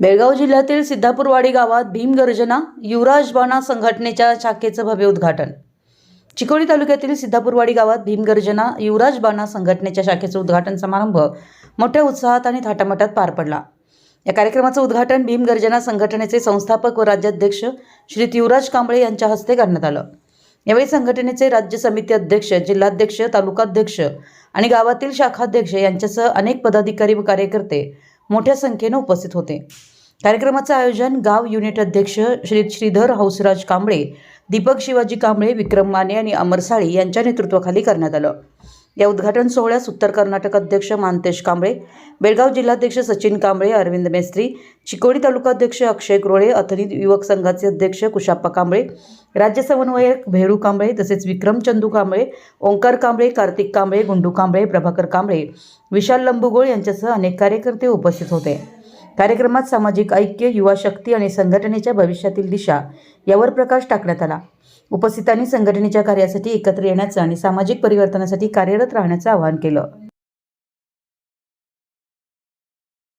बेळगाव जिल्ह्यातील सिद्धापूरवाडी गावात भीमगर्जना युवराज बाणा संघटनेच्या शाखेचं भव्य उद्घाटन. चिकोडी तालुक्यातील सिद्धापूरवाडी गावात भीमगर्जना युवराज बाणा संघटनेच्या शाखेचं उद्घाटन समारंभ मोठ्या उत्साहात आणि थाटामाटात पार पडला. या कार्यक्रमाचं उद्घाटन भीमगर्जना संघटनेचे संस्थापक व राज्याध्यक्ष श्री युवराज कांबळे यांच्या हस्ते करण्यात आलं. यावेळी संघटनेचे राज्य समिती अध्यक्ष जिल्हाध्यक्ष तालुकाध्यक्ष आणि गावातील शाखाध्यक्ष यांच्यासह अनेक पदाधिकारी व कार्यकर्ते मोठ्या संख्येनं उपस्थित होते. कार्यक्रमाचं आयोजन गाव युनिट अध्यक्ष श्री श्रीधर हौसराज कांबळे दीपक शिवाजी कांबळे विक्रम माने आणि अमर साळी यांच्या नेतृत्वाखाली करण्यात आलं. या उद्घाटन सोहळ्यास उत्तर कर्नाटक अध्यक्ष मानतेश कांबळे बेळगाव जिल्हाध्यक्ष सचिन कांबळे अरविंद मेस्त्री चिकोडी तालुकाध्यक्ष अक्षय कुरोळे अथनी युवक संघाचे अध्यक्ष कुशाप्पा कांबळे राज्य समन्वयक भेरू कांबळे तसेच विक्रम चंदू कांबळे ओंकार कांबळे कार्तिक कांबळे गुंडू कांबळे प्रभाकर कांबळे विशाल लंबुगोळ यांच्यासह अनेक कार्यकर्ते उपस्थित होते. कार्यक्रमात सामाजिक ऐक्य युवा शक्ती आणि संघटनेच्या भविष्यातील दिशा यावर प्रकाश टाकण्यात आला. उपस्थितांनी संघटनेच्या कार्यासाठी एकत्र येण्याचं आणि सामाजिक परिवर्तनासाठी कार्यरत राहण्याचं आवाहन केलं.